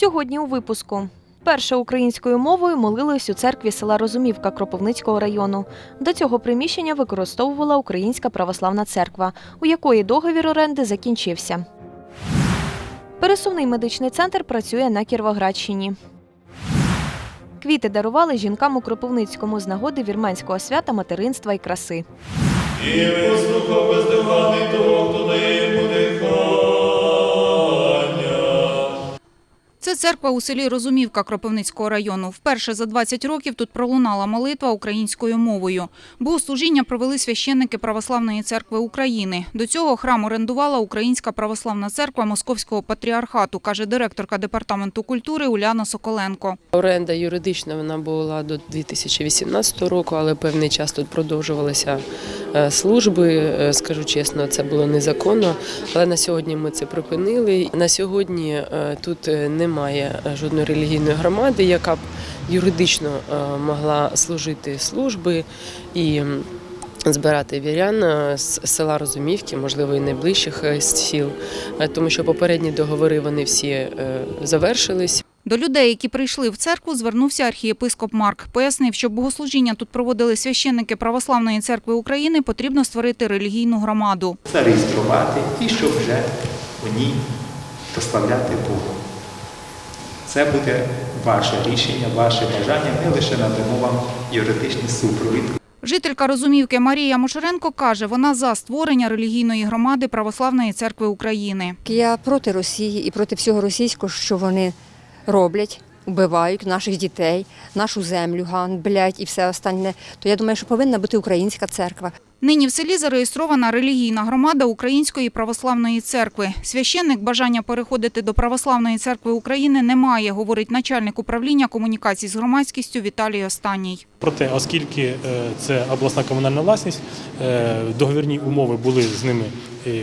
Сьогодні у випуску. Перше українською мовою молились у церкві села Розумівка Кропивницького району. До цього приміщення використовувала Українська православна церква, у якої договір оренди закінчився. Пересувний медичний центр працює на Кіровоградщині. Квіти дарували жінкам у Кропивницькому з нагоди вірменського свята материнства і краси. І послухав бездоганний того, хто дає йому дихання. Це церква у селі Розумівка Кропивницького району. Вперше за 20 років тут пролунала молитва українською мовою. Богослужіння провели священники Православної церкви України. До цього храм орендувала Українська православна церква Московського патріархату, каже директорка департаменту культури Уляна Соколенко. Оренда юридична вона була до 2018 року, але певний час тут продовжувалися е, служби. Е, Скажу чесно, це було незаконно. Але на сьогодні ми це припинили. На сьогодні е, тут е, немає жодної релігійної громади, яка б юридично е, могла служити служби і. Збирати вірян е, з села Розумівки, можливо, і найближчих е, сіл, Е, тому що попередні договори вони всі е, завершились. До людей, які прийшли в церкву, звернувся архієпископ Марк. Пояснив, щоб богослужіння тут проводили священники Православної церкви України, потрібно створити релігійну громаду. зареєструвати і щоб вже у ній прославляти Бога. Це буде ваше рішення, ваше бажання. Ми лише надамо вам юридичний супровід. Жителька Розумівки Марія Мошеренко каже, вона за створення релігійної громади Православної церкви України. Я проти Росії і проти всього російського, що вони роблять, вбивають наших дітей, нашу землю ганблять і все останнє. То я думаю, що повинна бути українська церква. Нині в селі зареєстрована релігійна громада Української православної церкви. Священник бажання переходити до Православної церкви України не має, говорить начальник управління комунікацій з громадськістю Віталій Останній. Проте, оскільки е, це обласна комунальна власність, е, договірні умови були з ними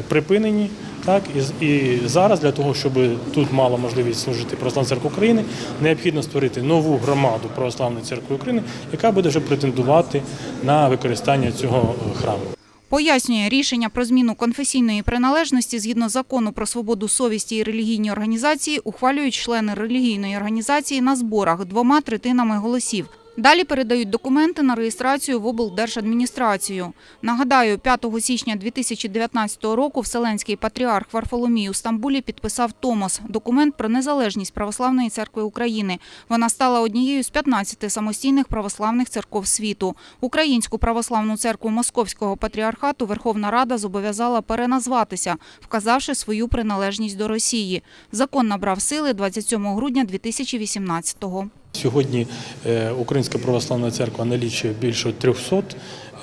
припинені. Так і, і зараз для того, щоб тут мала можливість служити Православна церква України, необхідно створити нову громаду Православної церкви України, яка буде вже претендувати на використання цього е, храму. Пояснює, рішення про зміну конфесійної приналежності згідно закону про свободу совісті і релігійні організації ухвалюють члени релігійної організації на зборах двома третинами голосів. Далі передають документи на реєстрацію в облдержадміністрацію. Нагадаю, 5 січня 2019 року Вселенський патріарх Варфоломій у Стамбулі підписав Томос – документ про незалежність Православної церкви України. Вона стала однією з 15 самостійних православних церков світу. Українську православну церкву Московського патріархату Верховна Рада зобов'язала переназватися, вказавши свою приналежність до Росії. Закон набрав сили 27 грудня 2018-го. Сьогодні е, Українська православна церква налічує більше 300 е,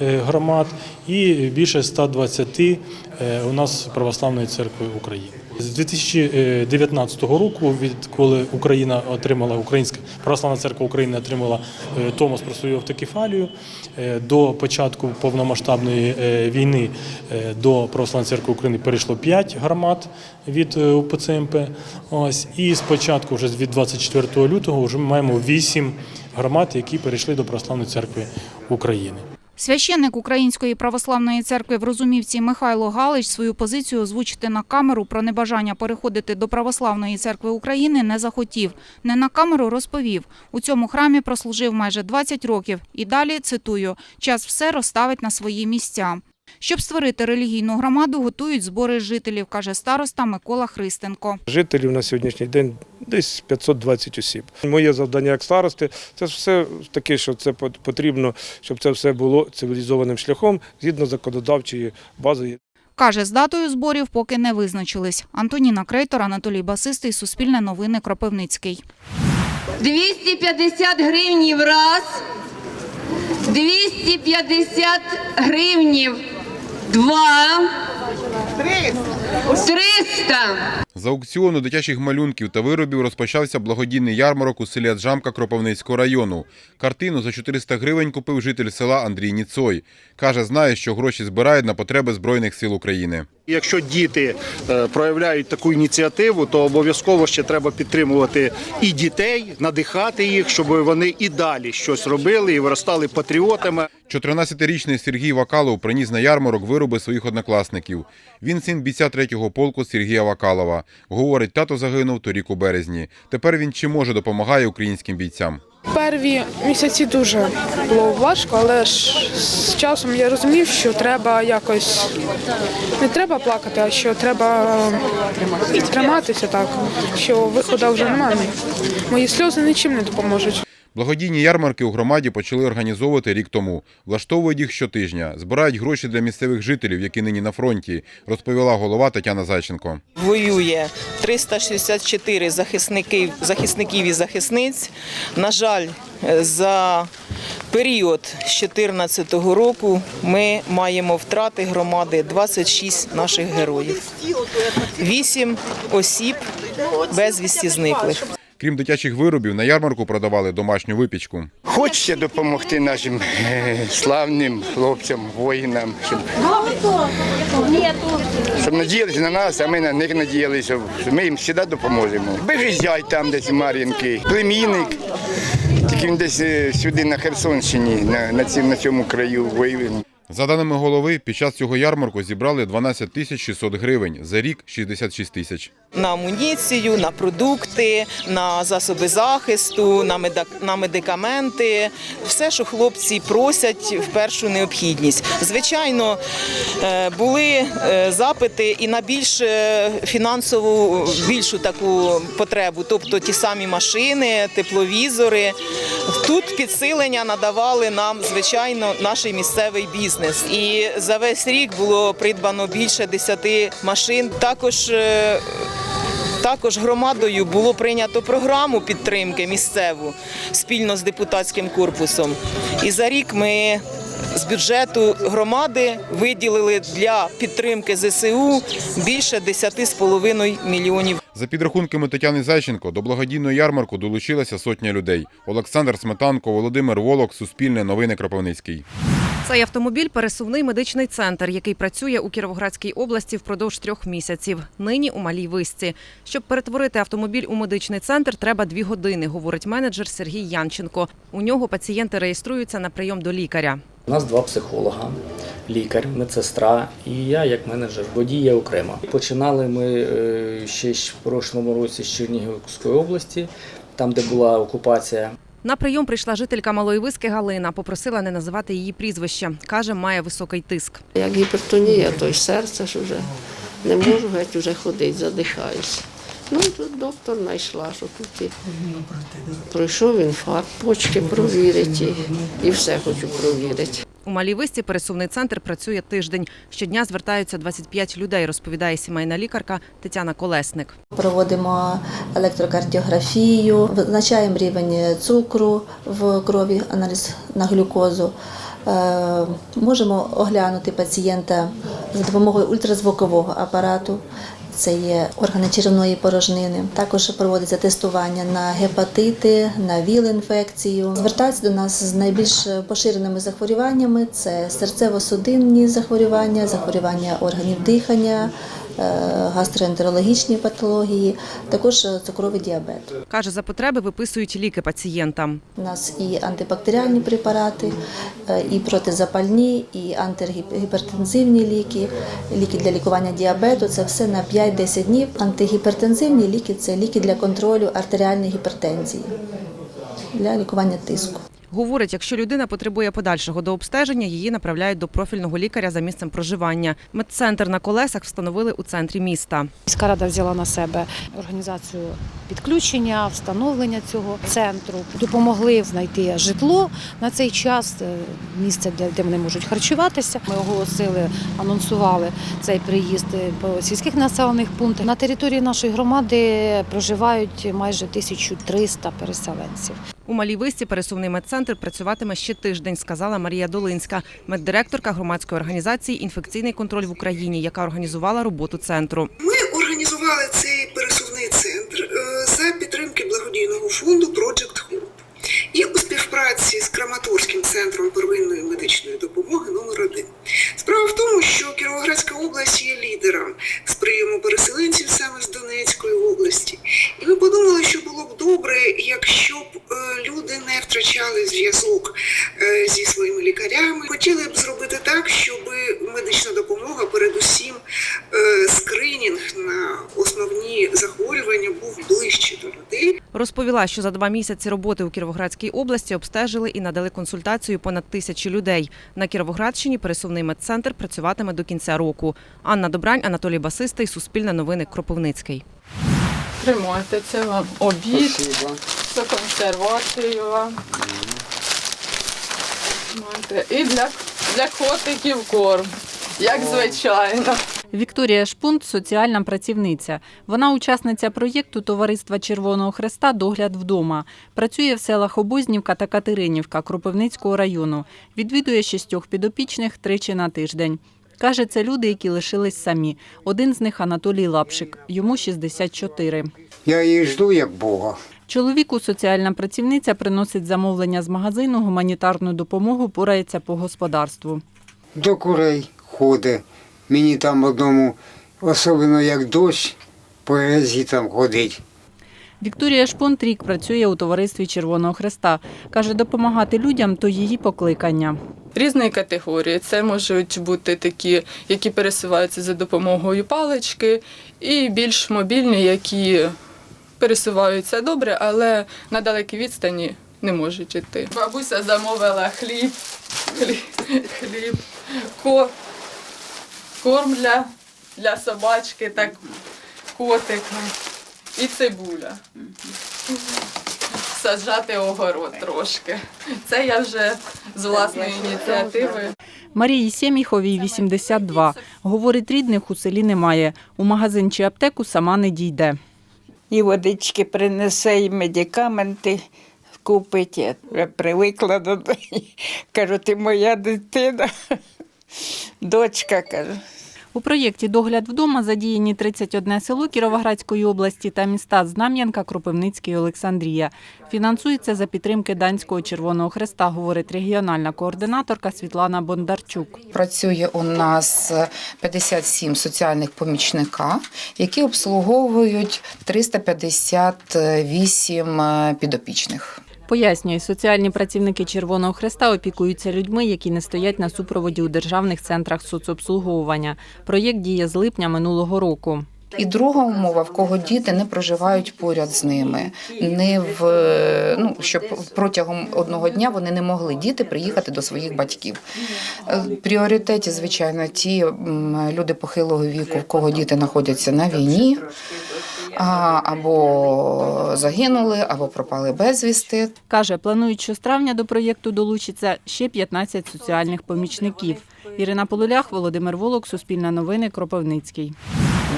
громад і більше 120 е, у нас православної церкви України. З 2019 року, відколи Україна отримала Українська православна церква України отримала е, Томос про свою автокефалію, е, до початку повномасштабної е, війни е, до православної церкви України перейшло 5 громад від е, УПЦ МП. Ось і спочатку, вже від 24 лютого, вже маємо 8 громад, які перейшли до православної церкви України. Священник Української православної церкви в Розумівці Михайло Галич свою позицію озвучити на камеру про небажання переходити до Православної церкви України не захотів. Не на камеру розповів. У цьому храмі прослужив майже 20 років. І далі, цитую, «Час все розставить на свої місця». Щоб створити релігійну громаду, готують збори жителів, каже староста Микола Христенко. Жителів на сьогоднішній день десь 520 осіб. Моє завдання як старости це все таке, що це пот- потрібно, щоб це все було цивілізованим шляхом згідно законодавчої бази. Каже, з датою зборів поки не визначились. Антоніна Крейтор, Анатолій Басистий, Суспільне новини, Кропивницький. 250 гривнів раз, 250 гривнів два, 300. З аукціону дитячих малюнків та виробів розпочався благодійний ярмарок у селі Аджамка Кропивницького району. Картину за 400 гривень купив житель села Андрій Ніцой. Каже, знає, що гроші збирають на потреби Збройних сил України. Якщо діти е, проявляють таку ініціативу, то обов'язково ще треба підтримувати і дітей, надихати їх, щоб вони і далі щось робили і виростали патріотами. 14-річний Сергій Вакалов приніс на ярмарок вироби своїх однокласників. Він син бійця третього полку Сергія Вакалова. Говорить, тато загинув торік у березні. Тепер він чи може допомагає українським бійцям. Перві місяці дуже було важко, але ж з часом я розумів, що треба якось не треба плакати, а що треба триматися так, що виходу вже немає. Мої сльози нічим не допоможуть. Благодійні ярмарки у громаді почали організовувати рік тому. Влаштовують їх щотижня. Збирають гроші для місцевих жителів, які нині на фронті, розповіла голова Тетяна Зайченко. воює 364 захисників, захисників і захисниць. На жаль, за період з 2014 року ми маємо втрати громади 26 наших героїв. 8 осіб безвісті зниклих. Крім дитячих виробів, на ярмарку продавали домашню випічку. Хочеться допомогти нашим е, славним хлопцям, воїнам, щоб, щоб надіялися на нас, а ми на них надіялися, що ми їм завжди допоможемо. Зять там десь Мар'їнки, племінник, тільки він десь е, сюди на Херсонщині, на, на цьому краю воює. За даними голови, під час цього ярмарку зібрали 12 тисяч 600 гривень, за рік – 66 тисяч. На амуніцію, на продукти, на засоби захисту, на, медикаменти, все, що хлопці просять в першу необхідність. Звичайно, е, були е, запити і на більш е, фінансову більшу таку потребу, тобто ті самі машини, тепловізори. Тут підсилення надавали нам, звичайно, наш місцевий бізнес. І за весь рік було придбано більше 10 машин. Також е, також громадою було прийнято програму підтримки місцеву спільно з депутатським корпусом. І за рік ми з бюджету громади виділили для підтримки ЗСУ більше 10,5 мільйонів За підрахунками Тетяни Зайченко, до благодійного ярмарку долучилася сотня людей. Олександр Сметанко, Володимир Волок, Суспільне новини Кропивницький. Цей автомобіль пересувний медичний центр, який працює у Кіровоградській області впродовж трьох місяців. Нині у малій висці. Щоб перетворити автомобіль у медичний центр, треба дві години, говорить менеджер Сергій Янченко. У нього пацієнти реєструються на прийом до лікаря. У нас два психолога, лікар, медсестра і я як менеджер, водія окремо. Починали ми е, ще в прошлому році з Чернігівської області, там, де була окупація. На прийом прийшла жителька Малої Виски Галина. Попросила не називати її прізвище. Каже, має високий тиск. Як гіпертонія, то й серце ж вже не можу геть вже ходити, задихаюся. Ну і тут доктор знайшла, що тут і пройшов інфаркт, почки провірить і, і все хочу провірити. У Малій Висці пересувний центр працює тиждень. Щодня звертаються 25 людей, розповідає сімейна лікарка Тетяна Колесник. Проводимо електрокардіографію, визначаємо рівень цукру в крові, аналіз на глюкозу. Е, Можемо оглянути пацієнта за допомогою ультразвукового апарату. Це є органи черевної порожнини. Також проводиться тестування на гепатити, на ВІЛ-інфекцію. Звертаються до нас з найбільш поширеними захворюваннями: це серцево-судинні захворювання, захворювання органів дихання, гастроентерологічні патології, також цукровий діабет. Каже, за потреби виписують ліки пацієнтам. У нас і антибактеріальні препарати, е, і протизапальні, і антигіпертензивні ліки, ліки для лікування діабету. Це все на 5-10 днів. Антигіпертензивні ліки це ліки для контролю артеріальної гіпертензії, для лікування тиску. Говорить, якщо людина потребує подальшого дообстеження, її направляють до профільного лікаря за місцем проживання. Медцентр на колесах встановили у центрі міста. Міська рада взяла на себе організацію підключення, встановлення цього центру. Допомогли знайти житло на цей час, е, місце, де, де вони можуть харчуватися. Ми оголосили, анонсували цей приїзд по сільських населених пунктах. На території нашої громади проживають майже 1300 переселенців. У Малій Висці пересувний медцентр працюватиме ще тиждень, сказала Марія Долинська, меддиректорка громадської організації Інфекційний контроль в Україні, яка організувала роботу центру. Ми організували цей пересувний центр е, за підтримки благодійного фонду Project Hope і у співпраці з Краматорським центром первинної медичної допомоги номер 1 Справа в тому, що Кіровоградська область є лідером з прийому переселенців саме з Донецької області. втрачали зв'язок е, зі своїми лікарями. Хотіли б зробити так, щоб медична допомога, передусім е, скринінг на основні захворювання був ближче до людей. Розповіла, що за два місяці роботи у Кіровоградській області обстежили і надали консультацію понад тисячі людей. На Кіровоградщині пересувний медцентр працюватиме до кінця року. Анна Добрань, Анатолій Басистий, Суспільне новини, Кропивницький. Тримайте це вам обід. Спасибо це консервацію вам. І для, для котиків корм, як звичайно. Вікторія Шпунт соціальна працівниця. Вона учасниця проєкту Товариства Червоного Хреста Догляд вдома. Працює в селах Обознівка та Катеринівка Кропивницького району. Відвідує шістьох підопічних тричі на тиждень. Каже, це люди, які лишились самі. Один з них Анатолій Лапшик, йому 64. Я її жду як Бога. Чоловіку соціальна працівниця приносить замовлення з магазину, гуманітарну допомогу, порається по господарству. До курей ходить. Мені там одному, особливо як дощ, по грязі там ходить. Вікторія Шпунт рік працює у товаристві Червоного Хреста. Каже, допомагати людям то її покликання. Різної категорії. Це можуть бути такі, які пересуваються за допомогою палички, і більш мобільні, які пересуваються добре, але на далекій відстані не можуть йти. Бабуся замовила хліб, хліб, хліб ко, корм для, для собачки, так котика і цибуля. Саджати огород трошки. Це я вже з власної ініціативи. Марії Сєміховій 82. Говорить, рідних у селі немає. У магазин чи аптеку сама не дійде. І водички принесе, і медикаменти купить. Я вже привикла до неї. Кажу, ти моя дитина, дочка кажу. У проєкті Догляд вдома задіяні 31 село Кіровоградської області та міста Знам'янка, Кропивницький Олександрія. Фінансується за підтримки Данського Червоного Хреста, говорить регіональна координаторка Світлана Бондарчук. Працює у нас 57 соціальних помічника, які обслуговують 358 е, підопічних. Пояснює, соціальні працівники Червоного Хреста опікуються людьми, які не стоять на супроводі у державних центрах соцобслуговування. Проєкт діє з липня минулого року. І друга умова, в кого діти не проживають поряд з ними, не в ну щоб протягом одного дня вони не могли діти приїхати до своїх батьків. Е, пріоритеті, звичайно, ті люди похилого віку, в кого діти знаходяться на війні. А, Або загинули, або пропали безвісти. Каже, планують, що з травня до проєкту долучиться ще 15 соціальних помічників. Ірина Полулях, Володимир Волок, Суспільне новини, Кропивницький.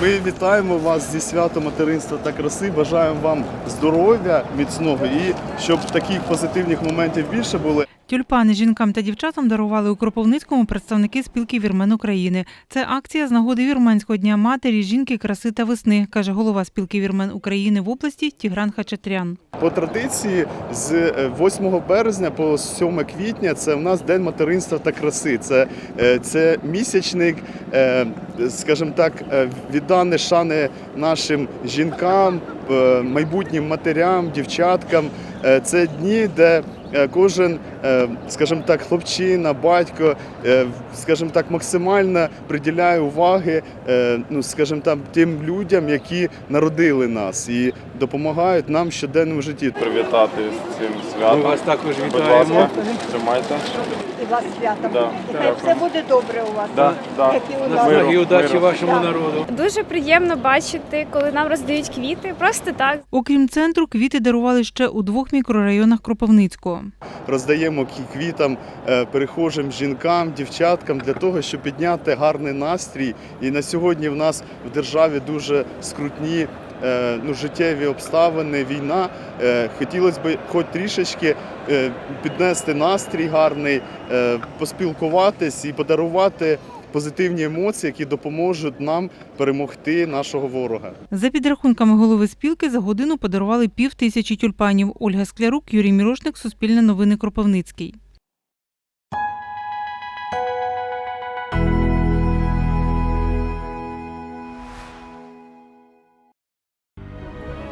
Ми вітаємо вас зі святом материнства та краси. Бажаємо вам здоров'я міцного і щоб таких позитивних моментів більше було. Тюльпани жінкам та дівчатам дарували у Кропивницькому представники спілки вірмен України. Це акція з нагоди Вірменського дня матері, жінки, краси та весни, каже голова спілки вірмен України в області Тігран Хачатрян. По традиції з е, 8 березня по 7 квітня це в нас День материнства та краси. Це, е, це місячник, е, скажімо так, е, віддане шани нашим жінкам, е, майбутнім матерям, дівчаткам. Е, Це дні, де е, кожен, е, скажімо так, хлопчина, батько, е, скажімо так, максимально приділяє уваги, е, ну, скажімо там, тим людям, які народили нас і допомагають нам в щоденному житті. Привітати з цим святом. Ми вас також Будь вітаємо. ласка, Тримайте. І вас святом. Да. І хай все буде добре у вас. Да, да. Як і у нас. Миру, І удачі миру. вашому народу. Дуже приємно бачити, коли нам роздають квіти. Просто так. Окрім центру, квіти дарували ще у двох мікрорайонах Кропивницького. Роздаємо квітам е, перехожим жінкам, дівчаткам для того, щоб підняти гарний настрій. І на сьогодні в нас в державі дуже скрутні. Е, Ну, життєві обставини, війна. Е, Хотілося б хоч трішечки е, піднести настрій гарний, поспілкуватись і подарувати позитивні емоції, які допоможуть нам перемогти нашого ворога. За підрахунками голови спілки, за годину подарували пів тисячі тюльпанів. Ольга Склярук, Юрій Мірошник, Суспільне новини Кропивницький.